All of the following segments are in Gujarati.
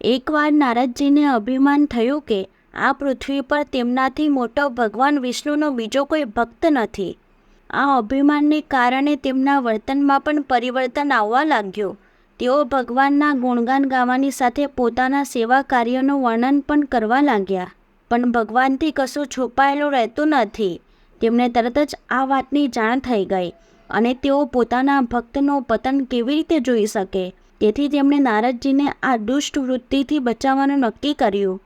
એકવાર નારદજીને અભિમાન થયું કે આ પૃથ્વી પર તેમનાથી મોટો ભગવાન વિષ્ણુનો બીજો કોઈ ભક્ત નથી. આ અભિમાનને કારણે તેમના વર્તનમાં પણ પરિવર્તન આવવા લાગ્યું. તેઓ ભગવાનના ગુણગાન ગાવાની સાથે પોતાના સેવા કાર્યનું વર્ણન પણ કરવા લાગ્યા. પણ ભગવાનથી કશું છુપાયેલું રહેતું નથી. તેમને તરત જ આ વાતની જાણ થઈ ગઈ અને તેઓ પોતાના ભક્તનો પતન કેવી રીતે જોઈ શકે? તેથી તેમણે નારદજીને આ દુષ્ટ વૃત્તિથી બચાવવાનું નક્કી કર્યું.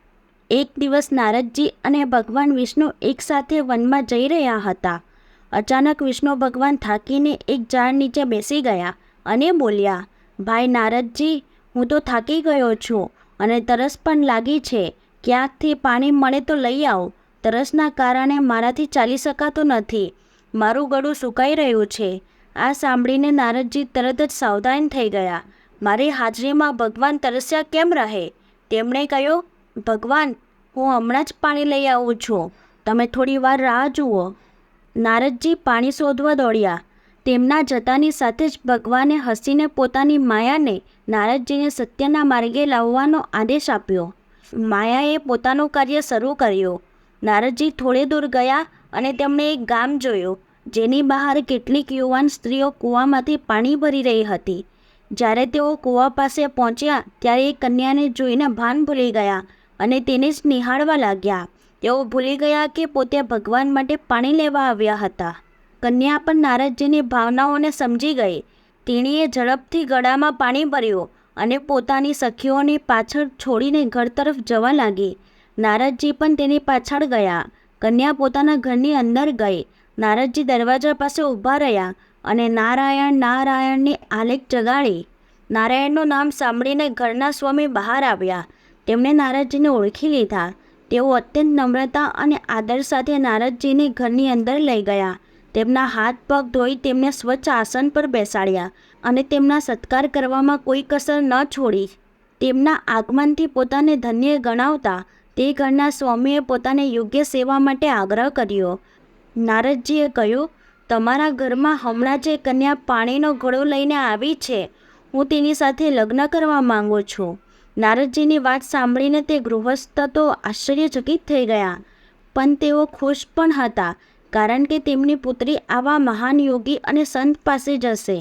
એક દિવસ નારદજી અને ભગવાન વિષ્ણુ એકસાથે વનમાં જઈ રહ્યા હતા. અચાનક વિષ્ણુ ભગવાન થાકીને એક ઝાડ નીચે બેસી ગયા અને બોલ્યા, ભાઈ નારદજી, હું તો થાકી ગયો છું અને તરસ પણ લાગી છે. ક્યાંકથી પાણી મળે તો લઈ આવો. તરસના કારણે મારાથી ચાલી શકાતું નથી. મારું ગળું સુકાઈ રહ્યું છે. આ સાંભળીને નારદજી તરત જ સાવધાન થઈ ગયા. મારી હાજરીમાં ભગવાન તરસ્યા કેમ રહે? તેમણે કહ્યું, ભગવાન, હું હમણાં જ પાણી લઈ આવું છું. તમે થોડી વાર રાહ જુઓ. નારદજી પાણી શોધવા દોડ્યા. તેમના જતાની સાથે જ ભગવાને હસીને પોતાની માયાને નારદજીને સત્યના માર્ગે લાવવાનો આદેશ આપ્યો. માયાએ પોતાનું કાર્ય શરૂ કર્યું. નારદજી થોડે દૂર ગયા અને તેમણે એક ગામ જોયું, જેની બહાર કેટલીક યુવાન સ્ત્રીઓ કૂવામાંથી પાણી ભરી રહી હતી. જ્યારે તેઓ કૂવા પાસે પહોંચ્યા ત્યારે એ કન્યાને જોઈને ભાન ભૂલી ગયા અને તેને જ નિહાળવા લાગ્યા. તેઓ ભૂલી ગયા કે પોતે ભગવાન માટે પાણી લેવા આવ્યા હતા. કન્યા પણ નારદજીની ભાવનાઓને સમજી ગઈ. તેણીએ ઝડપથી ગળામાં પાણી ભર્યું અને પોતાની સખીઓની પાછળ છોડીને ઘર તરફ જવા લાગી. નારદજી પણ તેની પાછળ ગયા. કન્યા પોતાના ઘરની અંદર ગઈ. નારદજી દરવાજા પાસે ઊભા રહ્યા અને નારાયણ નારાયણની આલેખ જગાડી. નારાયણનું નામ સાંભળીને ઘરના સ્વામી બહાર આવ્યા. તેમણે નારદજીને ઓળખી લીધા. તેઓ અત્યંત નમ્રતા અને આદર સાથે નારદજીને ઘરની અંદર લઈ ગયા. તેમના હાથ પગ ધોઈ તેમને સ્વચ્છ આસન પર બેસાડ્યા અને તેમના સત્કાર કરવામાં કોઈ કસર ન છોડી. તેમના આગમનથી પોતાને ધન્ય ગણાવતા તે ઘરના સ્વામીએ પોતાને યોગ્ય સેવા માટે આગ્રહ કર્યો. નારદજીએ કહ્યું તમારા ઘરમાં હમણાં જે કન્યા પાણીનો ઘડો લઈને આવી છે, હું તેની સાથે લગ્ન કરવા માંગુ છું. નારદજીની વાત સાંભળીને તે ગૃહસ્થ તો આશ્ચર્યચકિત થઈ ગયા, પણ તેઓ ખુશ પણ હતા, કારણ કે તેમની પુત્રી આવા મહાન યોગી અને સંત પાસે જશે.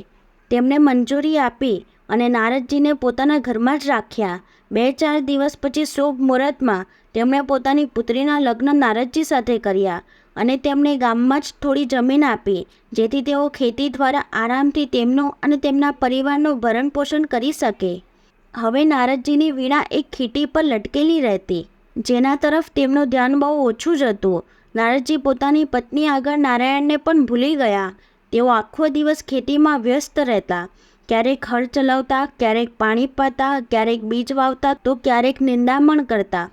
તેમણે મંજૂરી આપી અને નારદજીને પોતાના ઘરમાં જ રાખ્યા. બે ચાર દિવસ પછી શુભ મુહૂર્તમાં તેમણે પોતાની પુત્રીના લગ્ન નારદજી સાથે કર્યા. અને તેમને ગામમાં જ થોડી જમીન આપી, જેથી તેઓ ખેતી દ્વારા આરામથી તેમનું અને તેમના પરિવારનું ભરણ પોષણ કરી શકે. હવે નારદજીની વીણા એક ખીટી પર લટકેલી રહેતી, જેના તરફ તેમનું ધ્યાન બહુ ઓછું જ હતું. નારદજી પોતાની પત્ની આગળ નારાયણને પણ ભૂલી ગયા. તેઓ આખો દિવસ ખેતીમાં વ્યસ્ત રહેતા. ક્યારેક હળ ચલાવતા, ક્યારેક પાણી પાતા, ક્યારેક બીજ વાવતા તો ક્યારેક નિંદામણ કરતા.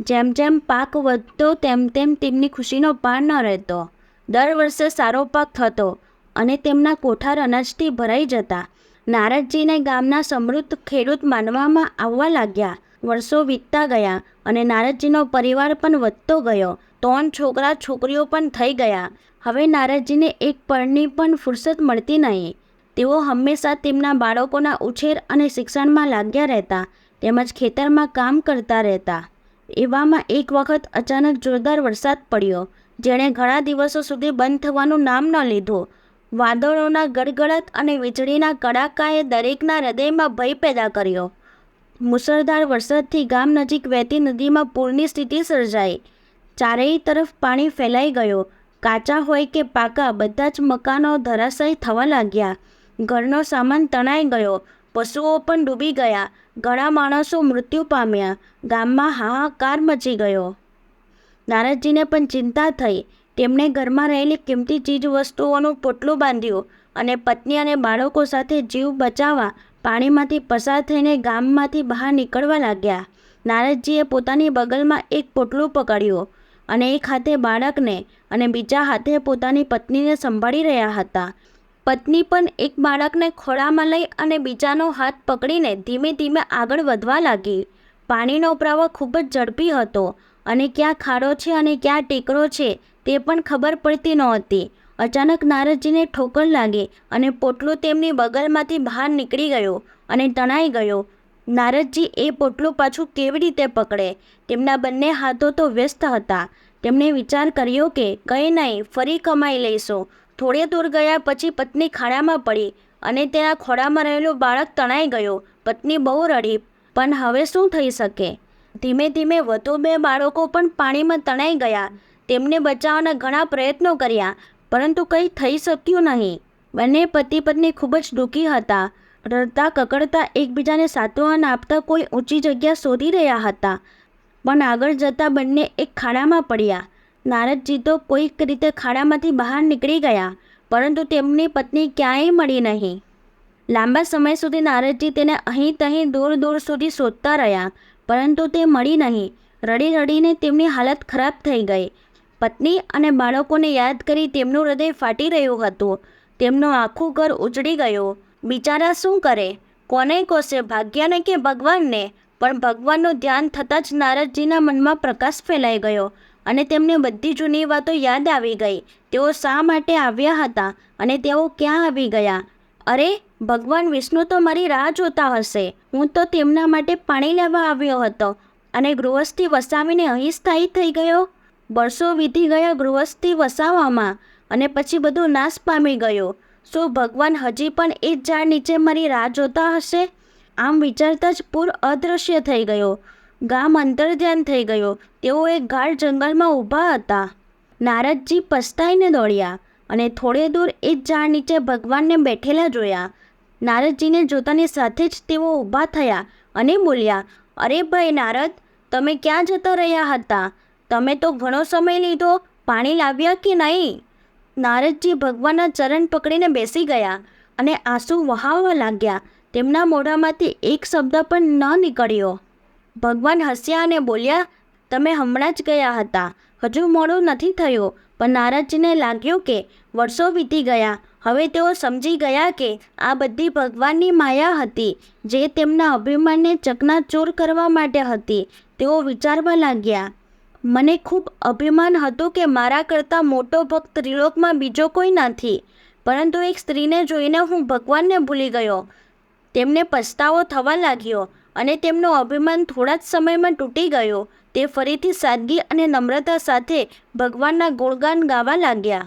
જેમ જેમ પાક વધતો, તેમ તેમ તેમની ખુશીનો પાર ન રહેતો. દર વર્ષે સારો પાક થતો અને તેમના કોઠાર અનાજથી ભરાઈ જતા. નારદજીને ગામના સમૃદ્ધ ખેડૂત માનવામાં આવવા લાગ્યા. વર્ષો વીતતા ગયા અને નારદજીનો પરિવાર પણ વધતો ગયો. ત્રણ છોકરા છોકરીઓ પણ થઈ ગયા. હવે નારદજીને એક પળની પણ ફુરસત મળતી નહીં. તેઓ હંમેશા તેમના બાળકોના ઉછેર અને શિક્ષણમાં લાગ્યા રહેતા તેમજ ખેતરમાં કામ કરતા રહેતા. એવામાં એક વખત અચાનક જોરદાર વરસાદ પડ્યો. જેણે ઘણા દિવસો સુધી બંધ થવાનું નામ ન લીધું. વાદળોના ગડગડાટ અને વીજળીના કડાકાએ દરેકના હૃદયમાં ભય પેદા કર્યો. મુસળધાર વરસાદથી ગામ નજીક વહેતી નદીમાં પૂરની સ્થિતિ સર્જાઈ. ચારેય તરફ પાણી ફેલાઈ ગયો. કાચા હોય કે પાકા, બધા જ મકાનો ધરાશયી થવા લાગ્યા. ઘરનો સામાન તણાઈ ગયો. પશુઓ પણ ડૂબી ગયા. ઘણા માણસો મૃત્યુ પામ્યા. ગામમાં હાહાકાર મચી ગયો. નારદજીને પણ ચિંતા થઈ. તેમણે ઘરમાં રહેલી કિંમતી ચીજવસ્તુઓનું પોટલું બાંધ્યું અને પત્ની અને બાળકો સાથે જીવ બચાવવા પાણીમાંથી પસાર થઈને ગામમાંથી બહાર નીકળવા લાગ્યા. નારદજીએ પોતાની બગલમાં એક પોટલું પકડ્યું અને એક હાથે બાળકને અને બીજા હાથે પોતાની પત્નીને સંભાળી રહ્યા હતા. પત્ની પણ એક બાળકને ખોળામાં લઈ અને બીજાનો હાથ પકડીને ધીમે ધીમે આગળ વધવા લાગી. પાણીનો પ્રવાહ ખૂબ જ ઝડપી હતો અને ક્યાં ખાડો છે અને ક્યાં ટેકરો છે તે પણ ખબર પડતી નહોતી. અચાનક નારદજીને ઠોકર લાગી અને પોટલું તેમની બગલમાંથી બહાર નીકળી ગયું અને તણાઈ ગયો. નારદજી એ પોટલું પાછું કેવી રીતે પકડે? તેમના બંને હાથો તો વ્યસ્ત હતા. તેમણે વિચાર કર્યો કે, કંઈ નહીં, ફરી કમાઈ લઈશું. થોડે દૂર ગયા પછી પત્ની ખાડામાં પડી અને તેના ખોળામાં રહેલું બાળક તણાઈ ગયો. પત્ની બહુ રડી, પણ હવે શું થઈ શકે? ધીમે ધીમે વધુ બે બાળકો પણ પાણીમાં તણાઈ ગયા. તેમને બચાવવાના ઘણા પ્રયત્નો કર્યા, પરંતુ કંઈ થઈ શક્યું નહીં. બંને પતિ પત્ની ખૂબ જ દુઃખી હતા. રડતા કકડતા એકબીજાને સાંત્વન આપતા કોઈ ઊંચી જગ્યા શોધી રહ્યા હતા. પણ આગળ જતાં બંને એક ખાડામાં પડ્યા. નારદજી તો કોઈક રીતે ખાડામાંથી બહાર નીકળી ગયા, પરંતુ તેમની પત્ની ક્યાંય મળી નહીં. લાંબા સમય સુધી નારદજી તેને અહીં તહીં દૂર દૂર સુધી શોધતા રહ્યા, પરંતુ તે મળી નહીં. રડી રડીને તેમની હાલત ખરાબ થઈ ગઈ. પત્ની અને બાળકોને યાદ કરી તેમનું હૃદય ફાટી રહ્યું હતું. તેમનું આખું ઘર ઉજળી ગયું. બિચારા શું કરે? કોને કોશે ભાગ્યને કે ભગવાનને? પણ ભગવાનનું ધ્યાન થતાં જ નારદજીના મનમાં પ્રકાશ ફેલાઈ ગયો. અને તેમને બધી જૂની વાતો યાદ આવી ગઈ. તેઓ શા માટે આવ્યા હતા અને તેઓ ક્યાં આવી ગયા? અરે, ભગવાન વિષ્ણુ તો મારી રાહ જોતા હશે. હું તો તેમના માટે પાણી લેવા આવ્યો હતો અને ગૃહસ્થી વસાવીને અહીં સ્થાયી થઈ ગયો. વર્ષો વીતી ગયા ગૃહસ્થી વસાવવામાં અને પછી બધું નાશ પામી ગયો. શું ભગવાન હજી પણ એ જ ઝાડ નીચે મારી રાહ જોતા હશે? આમ વિચારતા જ પૂર અદૃશ્ય થઈ ગયો. ગામ અંતર્ધ્યાન થઈ ગયો. તેઓ એક ગાઢ જંગલમાં ઊભા હતા. નારદજી પસ્તાઈને દોડ્યા અને થોડે દૂર એ જ ઝાડ નીચે ભગવાનને બેઠેલા જોયા. નારદજીને જોતાની સાથે જ તેઓ ઊભા થયા અને બોલ્યા, અરે ભાઈ નારદ, તમે ક્યાં જતા રહ્યા હતા? તમે તો ઘણો સમય લીધો પાણી લાવ્યા કે નહીં? નારદજી ભગવાનના ચરણ પકડીને બેસી ગયા અને આંસુ વહાવવા લાગ્યા. તેમના મોઢામાંથી એક શબ્દ પણ ન નીકળ્યો. ભગવાન હસ્યા અને બોલ્યા, તમે હમણાં જ ગયા હતા. હજુ મોડું નથી થયું, પણ નારદજીને લાગ્યું કે વર્ષો વીતી ગયા. હવે તેઓ સમજી ગયા કે આ બધી ભગવાનની માયા હતી, જે તેમના અભિમાનને ચકનાચૂર કરવા માટે હતી. તેઓ વિચારવા લાગ્યા, મને ખૂબ અભિમાન હતું કે મારા કરતાં મોટો ભક્ત ત્રિલોકમાં બીજો કોઈ નથી. પરંતુ એક સ્ત્રીને જોઈને હું ભગવાનને ભૂલી ગયો. તેમને પછતાવો થવા લાગ્યો. અને તેમનો અભિમાન થોડા જ સમયમાં તૂટી ગયો. તે ફરીથી સાદગી અને નમ્રતા સાથે ભગવાનના ગુણગાન ગાવા લાગ્યા.